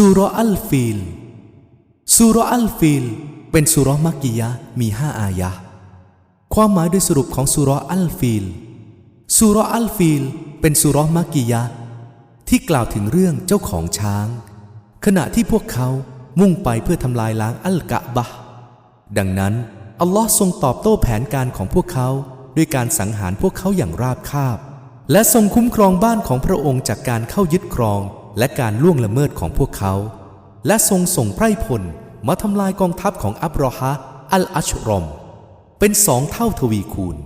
สุรอัลฟิลสุรอัลฟิลเป็นสุรมักกิยะมีห้าอายะความหมายโดยสรุปของสุรอัลฟิลสุรอัลฟิลเป็นสุรมักกิยะที่กล่าวถึงเรื่องเจ้าของช้าง ขณะที่พวกเขามุ่งไปเพื่อทำลายล้างอัลกะบะดังนั้น อัลลอฮ์ทรงตอบโต้แผนการของพวกเขาด้วยการสังหารพวกเขาอย่างราบคาบ และทรงคุ้มครองบ้านของพระองค์จากการเข้ายึดครอง และการล่วงละเมิดของพวกเขา และทรงส่งไพร่พลมาทำลายกองทัพของอับรอฮะอัลอัชรอม เป็นสองเท่าทวีคูณ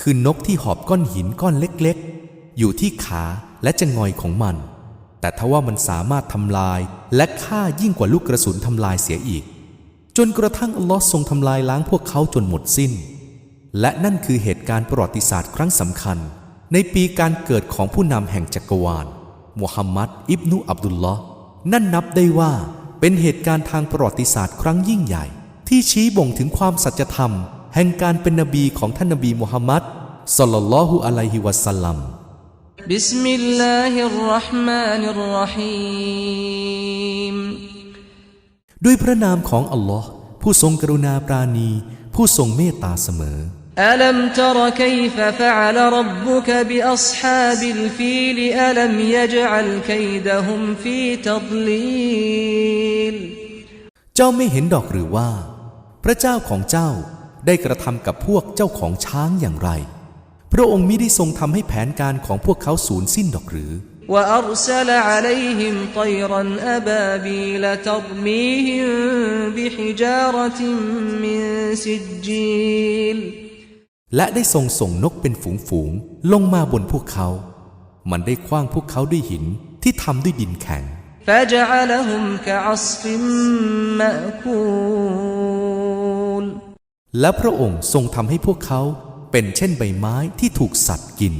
คือนกที่หอบก้อนหินก้อนเล็กๆ อยู่ที่ขาและจะงอยของมัน แต่ทว่ามันสามารถทำลายและฆ่ายิ่งกว่าลูกกระสุนทำลายเสียอีก จนกระทั่งอัลลอฮ์ทรงทำลายล้างพวกเขาจนหมดสิ้น และนั่นคือเหตุการณ์ประวัติศาสตร์ครั้งสำคัญ ในปีการเกิดของผู้นำแห่งจักรวาล มูฮัมหมัดอิบนุอับดุลลอฮ์นั่นนับได้ว่าเป็นเหตุการณ์ทางประวัติศาสตร์ครั้งยิ่งใหญ่ ที่ชี้บ่งถึงความสัจธรรม แห่งการเป็นนบีของท่านนบีมูฮัมหมัดสลลัลลอฮุอะลัยฮิวะสัลลัมบิสมิลลาฮิรราะห์มานิรราะฮีมด้วยพระนามของอัลลอฮ์ผู้ทรงกรุณาปราณี ผู้ทรงเมตตาเสมอ ألم تر كيف فعل ربك بأصحاب الفيل ألم يجعل كيدهم في تضليل เจ้าไม่เห็นดอกหรือว่า พระเจ้าของเจ้าได้กระทำกับพวกเจ้าของช้างอย่างไร พระองค์มิได้ทรงทำให้แผนการของพวกเขาสูญสิ้นดอกหรือ وأرسل عليهم طيرا أبابيل ترميهم بحجارة من سجيل และได้ทรงส่งนกเป็นฝูงๆลงมาบนพวกเขา มันได้คว้างพวกเขาด้วยหินที่ทำด้วยดินแข็ง และพระองค์ทรงทำให้พวกเขาเป็นเช่นใบไม้ที่ถูกสัตว์กิน